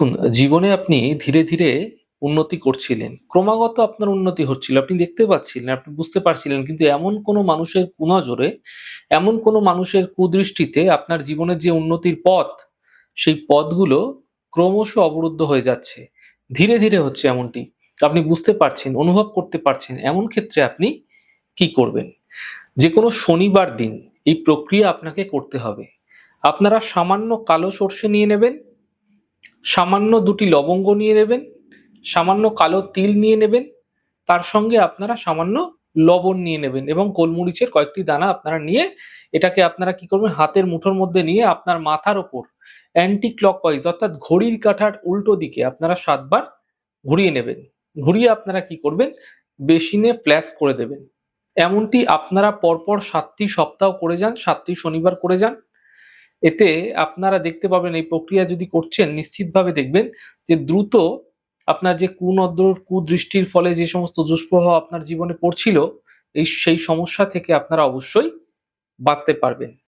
দেখুন, জীবনে আপনি ধীরে ধীরে উন্নতি করছিলেন। ক্রমাগত আপনার উন্নতি হচ্ছিল। আপনি দেখতে পাচ্ছিলেন, আপনি বুঝতে পারছিলেন, কিন্তু এমন কোনো মানুষের কুনজরে এমন কোনো মানুষের কুদৃষ্টিতে আপনার জীবনের যে উন্নতির পথ, সেই পথগুলো ক্রমশ অবরুদ্ধ হয়ে যাচ্ছে। ধীরে ধীরে হচ্ছে এমনটি। আপনি বুঝতে পারছেন, অনুভব করতে পারছেন এমন ক্ষেত্রে আপনি কি করবেন? যে কোনো শনিবার দিন এই প্রক্রিয়া আপনাকে করতে হবে। আপনারা সামান্য কালো সর্ষে নিয়ে নেবেন সামান্য দুটি লবঙ্গ নিয়ে নেবেন, সামান্য কালো তিল নিয়ে নেবেন, তার সঙ্গে আপনারা সামান্য লবণ নিয়ে নেবেন এবং গোলমরিচের কয়েকটি দানা আপনারা নিয়ে এটাকে আপনারা কি করবেন, হাতের মুঠোর মধ্যে নিয়ে আপনার মাথার ওপর অ্যান্টি ক্লকওয়াইজ অর্থাৎ ঘড়ির কাঁটার উল্টো দিকে আপনারা সাতবার ঘুরিয়ে নেবেন। ঘুরিয়ে আপনারা কি করবেন, বেসিনে ফ্ল্যাশ করে দেবেন। এমনটি আপনারা পরপর সাতটি সপ্তাহ করে যান, সাতটি শনিবার করে যান। এতে আপনারা দেখতে পাবেন এই প্রক্রিয়া যদি করছেন, নিশ্চিতভাবে দেখবেন যে দ্রুত আপনার যে কুনদ্র, কুদৃষ্টির ফলে যে সমস্ত দুষ্প্রভাব আপনার জীবনে পড়ছিল, এই সেই সমস্যা থেকে আপনারা অবশ্যই বাঁচতে পারবেন।